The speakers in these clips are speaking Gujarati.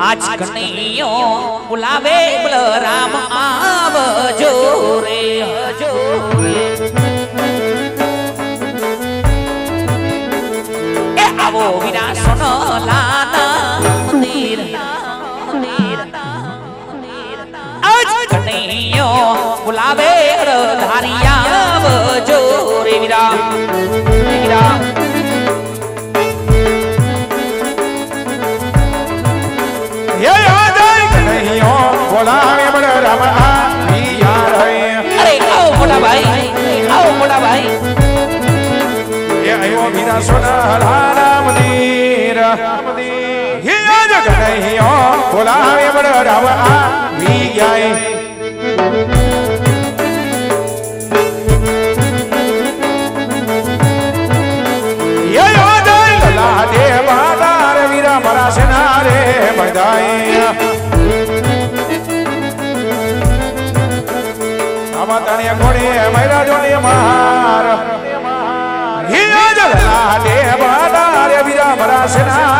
આજ કનૈયો બોલાવે બલરામ આવજો રે હજો એ આવો વીરા સોનલાના મંદિર આજ કનૈયો બોલાવે ધારિયા આવજો રે વીરા અરે, આવો મોટા ભાઈ. આવો મોટા ભાઈ. હે આયો મીરા સોનારા મંદિર. હે આજ કનૈયો બોલાવે બળ રામ આવી જાય હે આમાં ઘોડી મૈરા જોડી માર. હિયા બાડા રે વીરા મરા સેના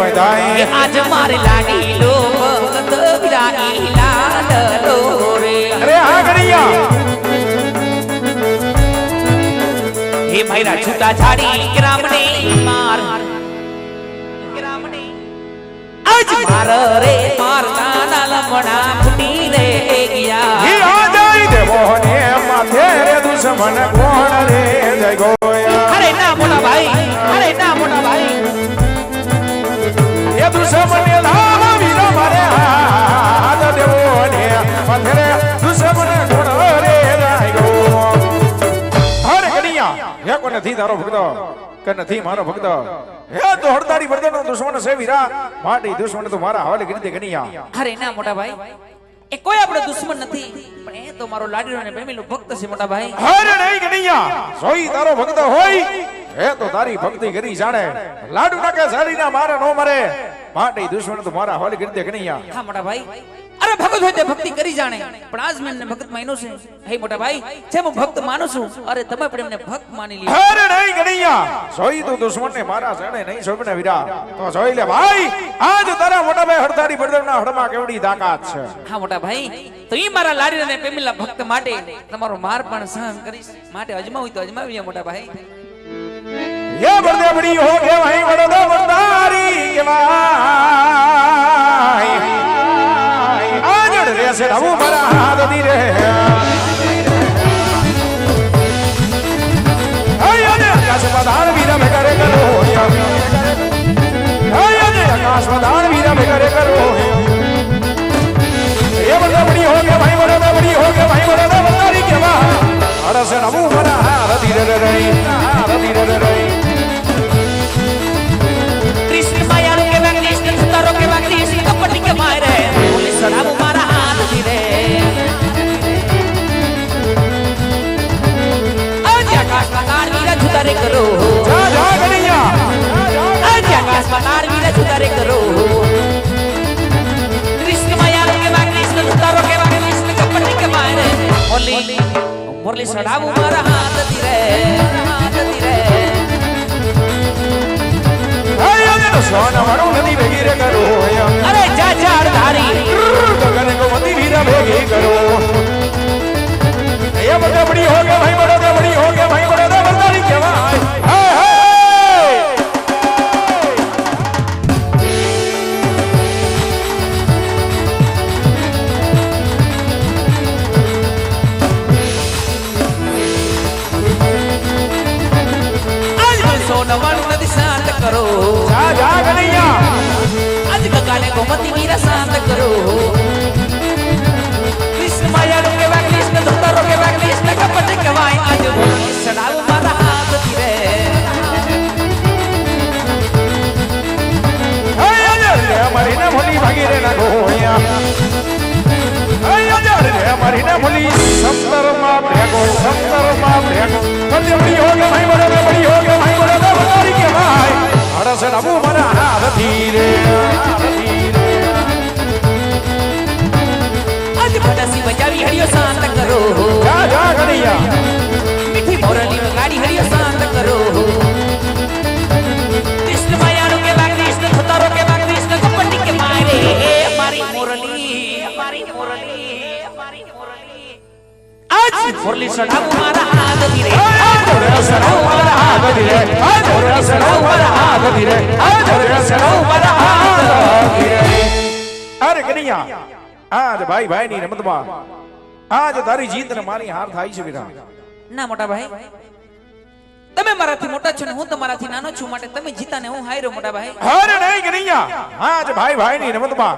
બધાય આજ મારે લાગી લો ભગત વિરાગી લાડલો રે અરે આ ગણિયા હે મારા છૂટા છાડી ગ્રામને માર. ગ્રામને આજ માર રે માર નાના લમણા માથે રે દુશ્મન કોણ રે? જય ગોયા. અરે ના મોટા ભાઈ અરે ના મોટા ભાઈ. એ દુશ્મન ને ધામ વીરા મારે હાથ દેવો ને માથે રે દુશ્મન કોણ રે? જય ગો અરે ગણિયા હે કો નથી તારો ભક્ત? કે નથી મારો ભક્ત? હે તો હડતાડી વર્દનો દુશ્મન છે વીરા માટી દુશ્મન તો મારા હવાલે કરી દે ગણિયા અરે ના મોટા ભાઈ એ કોઈ આપણો દુશ્મન નથી. પણ એ તો મારો લાડીનો ને પ્રેમીલો ભક્ત છે મોટા ભાઈ. અરે નહીં ગણિયા. સોઈ તારો ભક્ત હોય એ તો તારી ભક્તિ કરી જાણે. લાડુ નાકે સાડીના મારે નો મરે. માટે દુશ્મન તો મારા હોલી કરી દે ગણિયા. હા મોટા ભાઈ. સારા ભગત હોય તે ભક્તિ કરી જાણે. પણ આજ મેં ભગત માન્યો છે. હે મોટા ભાઈ જેમ હું ભક્ત માનું છું અરે તમે પણ એમને ભક્ત માની લીધો અરે નહીં ગણિયા. જોઈ તું દુશ્મન ને મારા જણે નહીં સોબને વિરા તો જોઈ લે ભાઈ આજ તારા મોટા ભાઈ હડતારી બળદેવના હડમાં કેવડી તાકાત છે. હા મોટા ભાઈ તો એ મારા લારી અને પેમિલા ભક્ત માટે તમારો માર પણ સહન કરીશ. માટે અજમાવી તો અજમાવી મોટા ભાઈ. યે બળદેવડી હો કે ભાઈ વડદો વરદારી કે ભાઈ છે. નવું મારા હાથ દી રે બોલે બોલે સડાવું મારા હાથ રે રે અરે જા જા ધારી ગગન કો મતી વીરા ભેગી કરો. એ બડી હો કે ભાઈ બડે બડી હો કે ભાઈ આજ ગગાને ગોમતી વીરા શાંત કરો કૃષ્ણ માયાળું કેવા કૃષ્ણ ધોતરો કેવા કૃષ્ણ કપટ કવાય આજ સડાવ મારા હાથ ધીરે હે અજર રે મારી ને ભોલી ભાગી રે ના ગોયા હે અજર રે મારી ને ભોલી સત્તરમાં ભેગો મુરલી સડાવું મારા હાથ ધીરે જોડે સડાવું મારા હાથ ધીરે જોડે સડાવું મારા હાથ ધીરે જોડે સડાવું મારા હાથ ધીરે અરે કનૈયા આજ ભાઈ ભાઈ ની રમતમાં આજ તારી જીત ને મારી હાર થાય છે ના મોટા ભાઈ. તમે મારાથી મોટા છો ને હું તમારાથી નાનો છું, માટે તમે જીતા ને હું હાર્યો, મોટા ભાઈ. અરે નહીં કનૈયા આજ ભાઈ ભાઈ ની રમતમાં.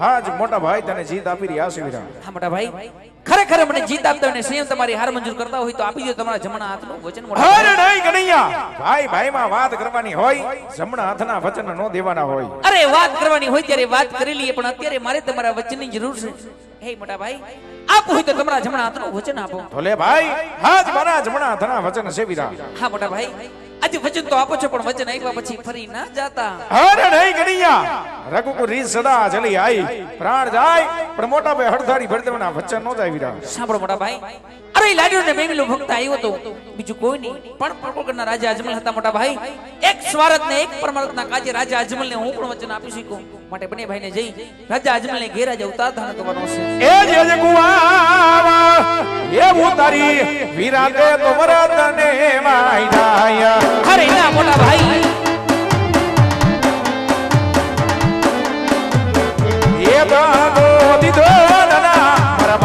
આજ મોટા ભાઈ તને જીત આપી રહ્યા છે વિરા હા મોટા ભાઈ. ખરેખર મને જીત આપતા અને સંયમ તમારી હાર મંજૂર કરતા હોય તો આપી દો તમારા જમણા હાથનું વચન મોટા અરે નહીં કનૈયા ભાઈ ભાઈ માં વાત કરવાની હોય જમણા હાથના વચન નો દેવાના હોય. અરે વાત કરવાની હોય ત્યારે વાત કરી લઈએ પણ અત્યારે મારે તમારા વચનની જરૂર છે. હે મોટા ભાઈ આપો હોય તો તમારા જમણા હાથનું વચન આપો. ભલે ભાઈ આજ મારા જમણા હાથના વચન છે વિરા હા મોટા ભાઈ. આજે વચન તો આપો છો પણ વચન આપ્યા પછી ફરી ના જાતા. અરે નહીં ગણિયા. રઘુકુ રી સદા જલી આઈ. પ્રાણ જાય પણ મોટા ભાઈ હળધારી ભરી વચન નો જાય વિરા સાંભળો મોટા ભાઈ. અરે લાડ્યો ને મેમિલો ભક્ત આવ્યો તો બીજું કોઈ નહીં. પણ પ્રકોગરના રાજા અજમલ હતા મોટા ભાઈ. એક સ્વાર્થ ને એક પરમાર્થના કાજે રાજા અજમલ ને હું પણ વચન આપી શકું માટે બંને ભાઈને જઈ રાજા અજમલ ને ઘેર રાજા ઉતાર ધારણ કરવાનો છે. એ જે જે કુવા એવું તારી વિરાતે તો વરદ માઈ વાયડાય અરે ના મોટા ભાઈ. એ દાદો દીધો મારા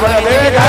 valeu bem, galera.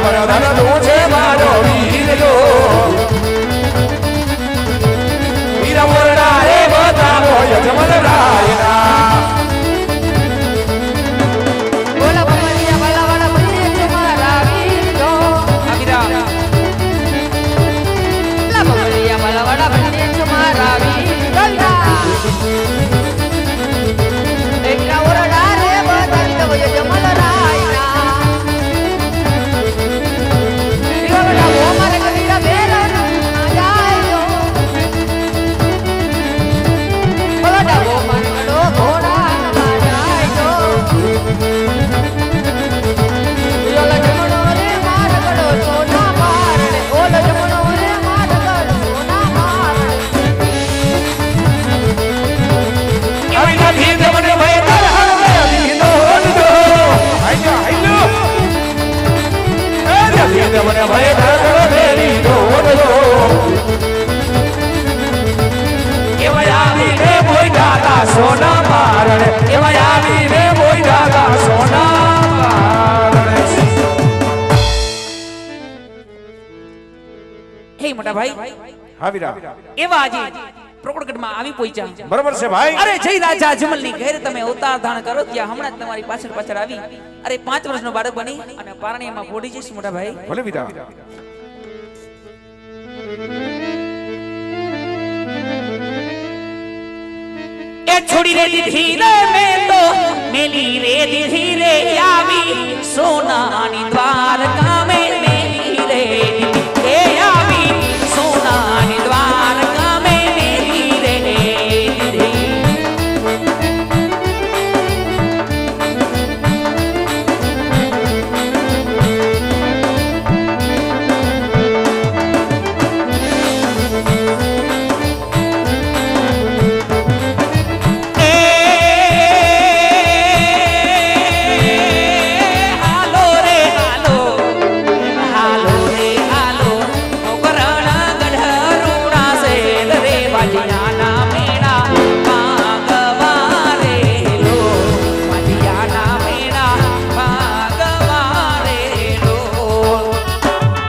Para dar મને ભય રે મોઈ દાદા સોના પારણ એમાં આવી રે મોઈ દાદા સોના હે એવા આજે પ્રોકડગઢમાં આવી પહોંચ્યા. બરાબર છે ભાઈ? અરે જય રાજા અજમલની ઘેર તમે અવતાર ધારણ કરો ત્યાં હમણાં જ તમારી પાછળ પાછળ આવી. અરે પાંચ વર્ષનો બાળક બની અને પારણીમાં ફોડી જઈશ મોટા ભાઈ. ભલે વિદા એ છોડી રે ધીરે મે તો મેલી રે ધીરે આવી. સોનાની દ્વારકા મે